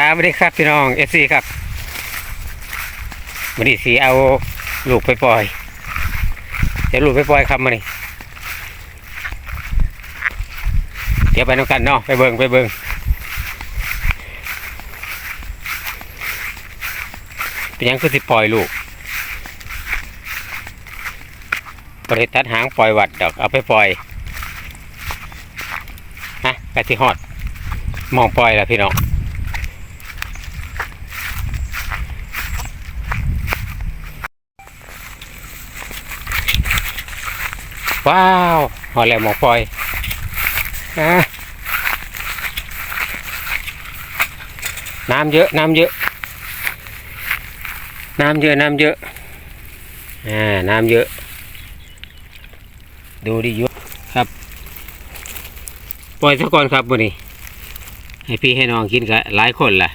ครับสวัสดีครับพี่น้องเอฟซีครับวันนี้สีเอาลูกไปปล่อยเดี๋ยวลูกไปปล่อยครับมานี่เดี๋ยวไปน้ำกันเนาะไปเบิงไปเบิงเป็นยังคือสิปล่อยลูกบริตัดหางปล่อยวัดดอกเอาไปปล่อยฮะกะสิฮอดมองปล่อยแล้วพี่น้อง ว้าวหอแหล้วหมอปล่อยนะน้ำเยอะ น้ำเยอะ น้ำเยอะ น้ำเยอะอ่าน้ำเยอะ ดูดิเยอะครับ ปล่อยซะก่อนครับวันนี้ ให้พี่ให้น้องกินกับหลายคนล่ะ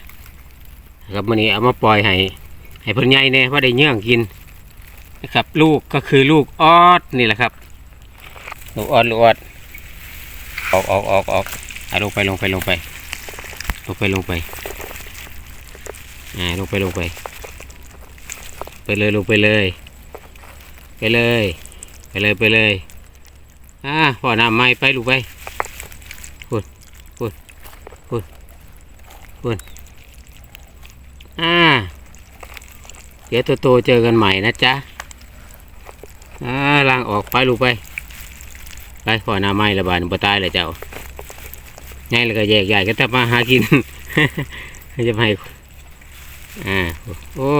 ครับวันนี้เอามาปล่อยให้ ให้เพิ่นใหญ่แน่ว่าได้เยื่อกินนะครับ ลูกก็คือลูกออดนี่แหละครับ ลูกออดลูกออดออกออกออกออกอะลงไปลงไปลงไป ลงไปลงไปอ่าลงไปลงไป ไปเลยลงไปเลย ไปเลย ไปเลยไปเลยอ่าพอน้ำไม่ไปลูกไปพูดพูดพูดพูดอ่าเดี๋ยวโตๆเจอกันใหม่นะจ๊ะอ่าล้างออกไปลูกไป ไปขอหน้าไม้ระบาดบ่ตายเลยเจ้าง่ายแล้วก็แยกย้ายก็ทำมาหากินจะไปอ่าโอ้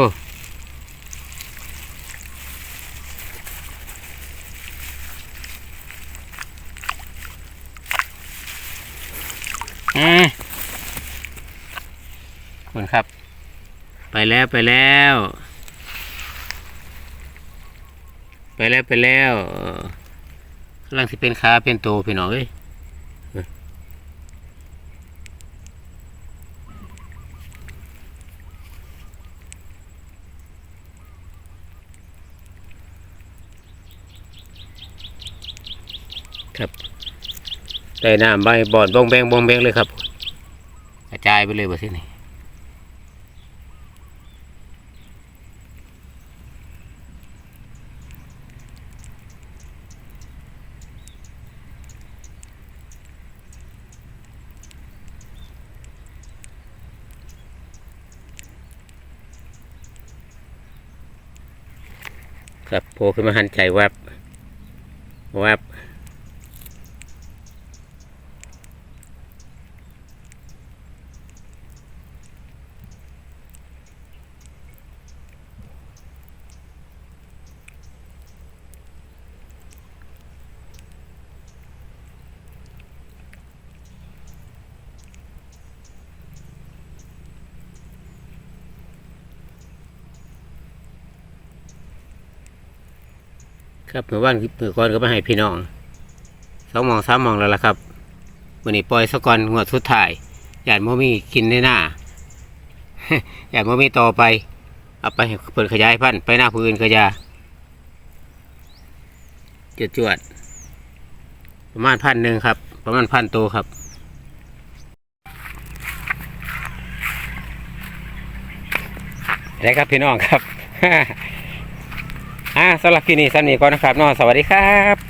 อ่าคุณครับ ไปแล้วไปแล้ว ไปแล้วไปแล้ว ลังสิเป็นขาเป็นโตพี่น้องเอ้ยครับได้น้ำใบบอดบงแบงบงแบงเลยครับ กระจายไปเลยบ่สินี่ ครับโผล่ขึ้นมาหันใจวับวับ ครับเมื่อวันเมื่อก่อนก็มาให้พี่น้องสองมองสามมองแล้วล่ะครับวันนี้ปล่อยสกอนงวสุดท้ายอยากโมมีกินในหน้าอยากโมมีต่อไป เอาไปเปิดขยายพันธุ์ไปหน้าพื้นขยาจวดจวดๆประมาณพันหนึ่งครับ ประมาณพันตัวครับได้ครับพี่น้องครับ อ่าสำหรับคลิปนี้สำนีก่อนนะครับน้องสวัสดีครับ